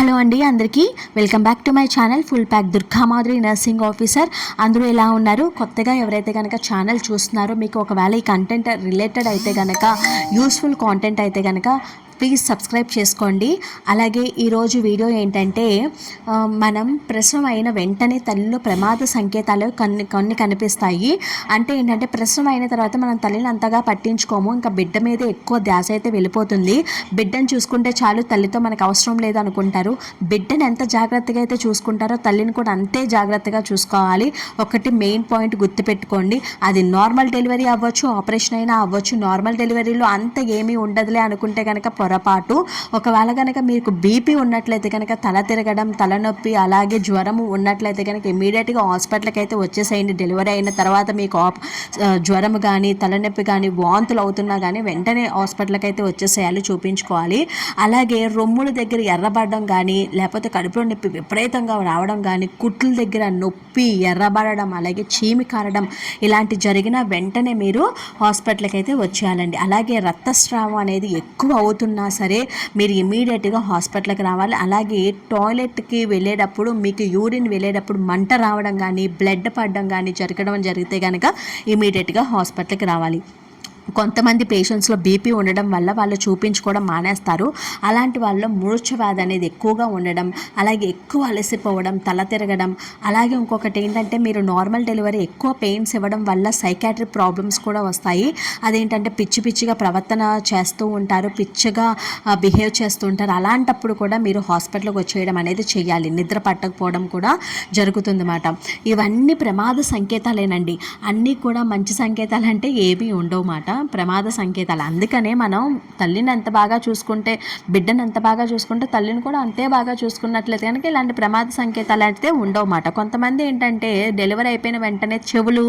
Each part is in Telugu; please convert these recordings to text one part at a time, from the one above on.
హలో అండి అందరికీ welcome back to my channel. Full pack Durgamadhuri nursing officer. అందరూ ఎలా ఉన్నారు? కొత్తగా ఎవరైతే కనుక ఛానల్ చూస్తున్నారో మీకు ఒకవేళ ఈ కంటెంట్ రిలేటెడ్ అయితే కనుక యూస్ఫుల్ కాంటెంట్ అయితే కనుక ప్లీజ్ సబ్స్క్రైబ్ చేసుకోండి. అలాగే ఈరోజు వీడియో ఏంటంటే మనం ప్రసవం అయిన వెంటనే తల్లిలో ప్రమాద సంకేతాలు కొన్ని కొన్ని కనిపిస్తాయి. అంటే ఏంటంటే ప్రసవం అయిన తర్వాత మనం తల్లిని అంతగా పట్టించుకోము. ఇంకా బిడ్డ మీద ఎక్కువ ధ్యాస అయితే వెళ్ళిపోతుంది. బిడ్డను చూసుకుంటే చాలు తల్లితో మనకు అవసరం లేదు అనుకుంటారు. బిడ్డను ఎంత జాగ్రత్తగా అయితే చూసుకుంటారో తల్లిని కూడా అంతే జాగ్రత్తగా చూసుకోవాలి. ఒకటి మెయిన్ పాయింట్ గుర్తుపెట్టుకోండి. అది నార్మల్ డెలివరీ అవ్వచ్చు ఆపరేషన్ అయినా అవ్వచ్చు. నార్మల్ డెలివరీలో అంత ఏమీ ఉండదులే అనుకుంటే కనుక పొరపాటు. ఒకవేళ కనుక మీకు బీపీ ఉన్నట్లయితే కనుక తల తిరగడం తలనొప్పి అలాగే జ్వరము ఉన్నట్లయితే కనుక ఇమీడియట్గా హాస్పిటల్కి అయితే వచ్చేసేయండి. డెలివరీ అయిన తర్వాత మీకు జ్వరం ఆ, కానీ తలనొప్పి కానీ వాంతులు అవుతున్నా కానీ వెంటనే హాస్పిటల్కి అయితే వచ్చేసేయాలి చూపించుకోవాలి. అలాగే రొమ్ముల దగ్గర ఎర్రబడడం కానీ లేకపోతే కడుపులో నొప్పి విపరీతంగా రావడం కానీ కుట్ల దగ్గర నొప్పి ఎర్రబడడం అలాగే చీమి కారడం ఇలాంటి జరిగిన వెంటనే మీరు హాస్పిటల్కి అయితే వచ్చేయాలండి. అలాగే రక్తస్రావం అనేది ఎక్కువ అవుతున్న సరే మీరు ఇమీడియట్గా హాస్పిటల్కి రావాలి. అలాగే టాయిలెట్కి వెళ్ళేటప్పుడు మీకు యూరిన్ వెళ్ళేటప్పుడు మంట రావడం కానీ బ్లడ్ పడడం కానీ జరగడం జరిగితే కనుక ఇమీడియట్గా హాస్పిటల్కి రావాలి. కొంతమంది పేషెంట్స్లో బీపీ ఉండడం వల్ల వాళ్ళు చూపించుకోవడం మానేస్తారు. అలాంటి వాళ్ళలో మూర్ఛవ్యాధి అనేది ఎక్కువగా ఉండడం అలాగే ఎక్కువ అలసిపోవడం తల తిరగడం. అలాగే ఇంకొకటి ఏంటంటే మీరు నార్మల్ డెలివరీ ఎక్కువ పెయిన్స్ ఇవ్వడం వల్ల సైకాట్రిక్ ప్రాబ్లమ్స్ కూడా వస్తాయి. అదేంటంటే పిచ్చి పిచ్చిగా ప్రవర్తన చేస్తూ ఉంటారు పిచ్చిగా బిహేవ్ చేస్తూ ఉంటారు. అలాంటప్పుడు కూడా మీరు హాస్పిటల్కి వచ్చేయడం అనేది చేయాలి. నిద్ర పట్టకపోవడం కూడా జరుగుతుంది అన్నమాట ఇవన్నీ ప్రమాద సంకేతాలేనండి. అన్నీ కూడా మంచి సంకేతాలు అంటే ఏమీ ఉండవు మాట. ప్రమాద సంకేతాలు. అందుకనే మనం తల్లిని ఎంత బాగా చూసుకుంటే బిడ్డను ఎంత బాగా చూసుకుంటే తల్లిని కూడా అంతే బాగా చూసుకున్నట్లయితే కనుక ఇలాంటి ప్రమాద సంకేతాలు అయితే ఉండవన్నమాట కొంతమంది ఏంటంటే డెలివరీ అయిపోయిన వెంటనే చెవులు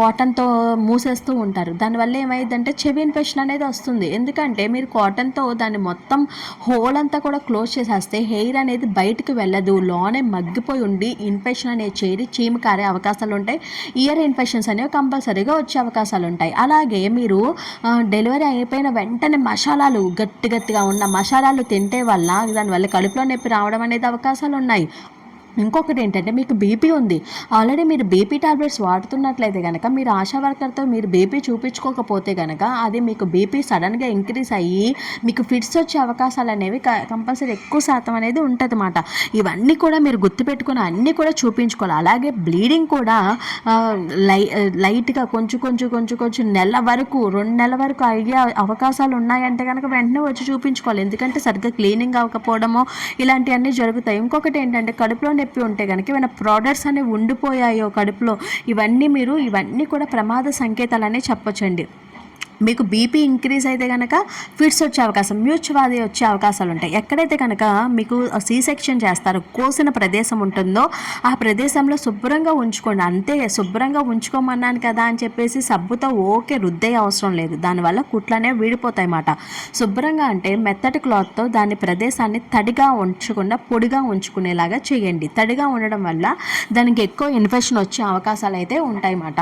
కాటన్తో మూసేస్తూ ఉంటారు. దానివల్ల ఏమైందంటే చెవి ఇన్ఫెక్షన్ అనేది వస్తుంది. ఎందుకంటే మీరు కాటన్తో దాన్ని మొత్తం హోల్ అంతా కూడా క్లోజ్ చేసేస్తే హెయిర్ అనేది బయటకు వెళ్ళదు. లోనే మగ్గిపోయి ఉండి ఇన్ఫెక్షన్ అనేది చేరి చీము కారే అవకాశాలు ఉంటాయి. ఇయర్ ఇన్ఫెక్షన్స్ అనేవి కంపల్సరీగా వచ్చే అవకాశాలు ఉంటాయి. అలాగే మీరు డెలివరీ అయిపోయిన వెంటనే మసాలాలు గట్టి గట్టిగా ఉన్న మసాలాలు తింటే వల్ల దానివల్ల కడుపులో నొప్పి రావడం అనేది అవకాశాలు ఉన్నాయి ఇంకొకటి ఏంటంటే మీకు బీపీ ఉంది. ఆల్రెడీ మీరు బీపీ టాబ్లెట్స్ వాడుతున్నట్లయితే కనుక మీరు ఆశా వర్కర్తో మీరు బీపీ చూపించుకోకపోతే కనుక అది మీకు బీపీ సడన్గా ఇంక్రీజ్ అయ్యి మీకు ఫిట్స్ వచ్చే అవకాశాలు అనేవి కంపల్సరీ ఎక్కువ శాతం అనేది ఉంటుంది అన్నమాట ఇవన్నీ కూడా మీరు గుర్తుపెట్టుకుని అన్నీ కూడా చూపించుకోవాలి. అలాగే బ్లీడింగ్ కూడా లై లైట్గా కొంచెం కొంచెం కొంచెం కొంచెం నెల వరకు రెండు నెలల వరకు అయ్యే అవకాశాలు ఉన్నాయంటే కనుక వెంటనే వచ్చి చూపించుకోవాలి. ఎందుకంటే సరిగ్గా క్లీనింగ్ అవ్వకపోవడమో ఇలాంటివన్నీ జరుగుతాయి. ఇంకొకటి ఏంటంటే కడుపులో నొప్పి ఉంటే కనుక ఏమైనా ప్రోడక్ట్స్ అనేవి ఉండిపోయాయో కడుపులో ఇవన్నీ మీరు ఇవన్నీ కూడా ప్రమాద సంకేతాలనే చెప్పొచ్చండి. మీకు బీపీ ఇంక్రీజ్ అయితే కనుక ఫిట్స్ వచ్చే అవకాశం మ్యూచువాది వచ్చే అవకాశాలు ఉంటాయి. ఎక్కడైతే కనుక మీకు సి సెక్షన్ చేస్తారు కోసిన ప్రదేశం ఉంటుందో ఆ ప్రదేశంలో శుభ్రంగా ఉంచుకోండి. అంతే శుభ్రంగా ఉంచుకోమన్నాను కదా అని చెప్పేసి సబ్బుతో ఓకే రుద్దే అవసరం లేదు. దానివల్ల కుట్లనే వీడిపోతాయి అన్నమాట. శుభ్రంగా అంటే మెత్తటి క్లాత్తో దాని ప్రదేశాన్ని తడిగా ఉంచకుండా పొడిగా ఉంచుకునేలాగా చేయండి. తడిగా ఉండడం వల్ల దానికి ఎక్కువ ఇన్ఫెక్షన్ వచ్చే అవకాశాలు అయితే ఉంటాయి అన్నమాట.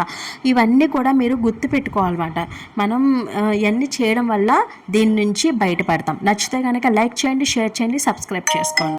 ఇవన్నీ కూడా మీరు గుర్తుపెట్టుకోవాలన్నమాట. మనం మనం ఇవన్నీ చేయడం వల్ల దీని నుంచి బయటపడతాం. నచ్చితే కనుక లైక్ చేయండి షేర్ చేయండి సబ్స్క్రైబ్ చేసుకోండి.